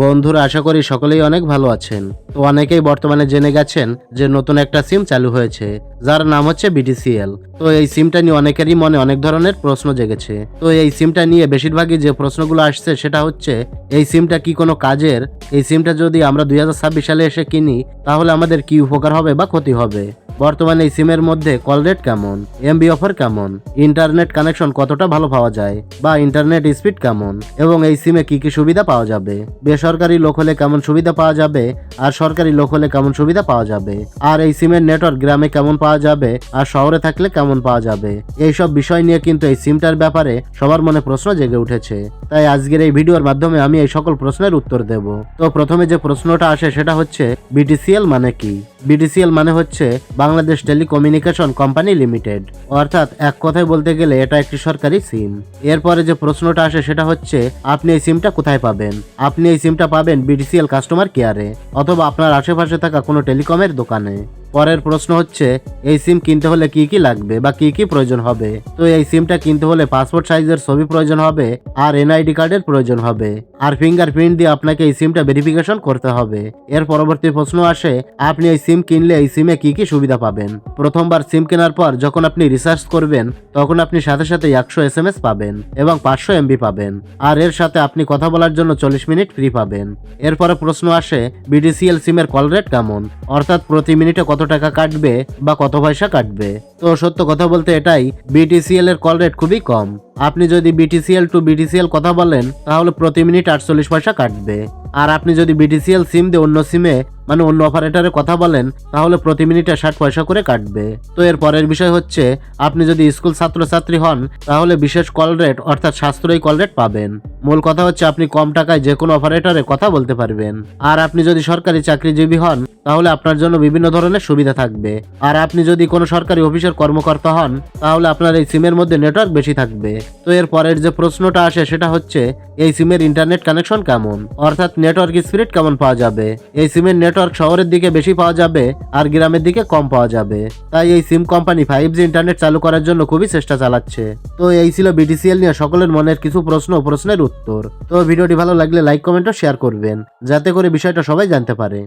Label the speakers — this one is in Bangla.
Speaker 1: বন্ধুরা, আশা করি সকলেই অনেক ভালো আছেন। তো অনেকেই বর্তমানে জেনে গেছেন যে নতুন একটা সিম চালু হয়েছে, যার নাম হচ্ছে বিটিসিএল। তো এই সিমটা নিয়ে অনেকেরই মনে অনেক ধরনের প্রশ্ন জেগেছে। তো এই সিমটা নিয়ে বেশিরভাগই যে প্রশ্নগুলো আসছে, সেটা হচ্ছে, এই সিমটা কি কোনো কাজের? এই সিমটা যদি আমরা দুই হাজার ছাব্বিশ সালে এসে কিনি, তাহলে আমাদের কি উপকার হবে বা ক্ষতি হবে? বর্তমানে এই সিমের মধ্যে কল রেট কেমন, এমবি অফার কেমন, ইন্টারনেট কানেকশন কতটা ভালো পাওয়া যায় বা ইন্টারনেট স্পিড কেমন, এবং এই সিমে কি কি সুবিধা পাওয়া যাবে, বেসরকারি লোক হলে কেমন সুবিধা পাওয়া যাবে আর সরকারি লোক হলে কেমন সুবিধা পাওয়া যাবে, আর এই সিমের নেটওয়ার্ক গ্রামে কেমন পাওয়া যাবে আর শহরে থাকলে কেমন পাওয়া যাবে, এইসব বিষয় নিয়ে কিন্তু এই সিমটার ব্যাপারে সবার মনে প্রশ্ন জেগে উঠেছে। তাই আজকের এই ভিডিওর মাধ্যমে আমি এই সকল প্রশ্নের উত্তর দেব। তো প্রথমে যে প্রশ্নটা আসে সেটা হচ্ছে, বিটিসিএল মানে কি? বিটিসিএল মানে হচ্ছে বাংলাদেশ টেলিকমিউনিকেশন কোম্পানি লিমিটেড। অর্থাৎ এক কথায় বলতে গেলে এটা একটি সরকারি সিম। এরপরে যে প্রশ্নটা আসে সেটা হচ্ছে, আপনি এই সিমটা কোথায় পাবেন? আপনি এই সিমটা পাবেন বিডিসিএল কাস্টমার কেয়ারে অথবা আপনার আশেপাশে থাকা কোনো টেলিকমের দোকানে। পরের প্রশ্ন হচ্ছে, এই সিম কিনতে হলে কি কি লাগবে বা কি কি প্রয়োজন হবে? তো এই সিমটা কিনতে হলে পাসপোর্ট সাইজের ছবি প্রয়োজন হবে আর এনআইডি কার্ডের প্রয়োজন হবে। আর ফিঙ্গারপ্রিন্ট দিয়ে আপনাকে এই সিমটা ভেরিফিকেশন করতে হবে। এর পরবর্তী প্রশ্ন আসে, আপনি এই সিম কিনলে এই সিমে কি কি সুবিধা পাবেন? প্রথমবার সিম কেনার পর যখন আপনি রিসার্চ করবেন, তখন আপনি সাথে সাথে একশো এস এম এস পাবেন এবং পাঁচশো এমবি পাবেন। আর এর সাথে আপনি কথা বলার জন্য চল্লিশ মিনিট ফ্রি পাবেন। এরপরে প্রশ্ন আসে বিডিসিএল সিমের কল রেট কেমন? অর্থাৎ প্রতি মিনিটে কত টাকা কাটবে বা কত পয়সা কাটবে? তো সত্য কথা বলতে এটাই বিটিসিএল এর কল রেট খুবই কম। আপনি যদি বিটিসিএল টু বিটিসিএল কথা বলেন, তাহলে প্রতি মিনিট আটচল্লিশ পয়সা কাটবে। আর আপনি যদি বিটিসিএল সিম দিয়ে অন্য সিমে মানে অন্য অপারেটরে কথা বলেন, তাহলে প্রতি মিনিটে ষাট পয়সা করে কাটবে। তো এর পরের বিষয় হচ্ছে, আপনি যদি স্কুল ছাত্রছাত্রী হন, তাহলে বিশেষ কল রেট, অর্থাৎ সাশ্রয়ী কল রেট পাবেন। মূল কথা হচ্ছে, আপনি কম টাকায় যে কোনো অপারেটরে কথা বলতে পারবেন। আর আপনি যদি সরকারি চাকরিজীবী হন, তাহলে আপনার জন্য বিভিন্ন ধরনের সুবিধা থাকবে। আর আপনি যদি কোনো সরকারি অফিসের কর্মকর্তা হন, তাহলে আপনার এই সিমের মধ্যে নেটওয়ার্ক বেশি থাকবে। তো এর পরের যে প্রশ্নটা আসে, সেটা হচ্ছে, এই সিমের ইন্টারনেট কানেকশন কেমন? অর্থাৎ নেটওয়ার্ক স্পিড কেমন পাওয়া যাবে? এই সিমের নেটওয়ার্ক শহরের দিকে বেশি পাওয়া যাবে আর গ্রামের দিকে কম পাওয়া যাবে। তাই এই SIM company five G internet চালু করার জন্য খুবই চেষ্টা চালাচ্ছে। তো এই ছিল বিটিসিএল নিয়ে সকলের মনের কিছু প্রশ্ন ও প্রশ্নের উত্তর। তো ভিডিওটি ভালো লাগলে লাইক কমেন্ট ও শেয়ার করবেন। যাতে করে বিষয়টা সবাই জানতে পারে।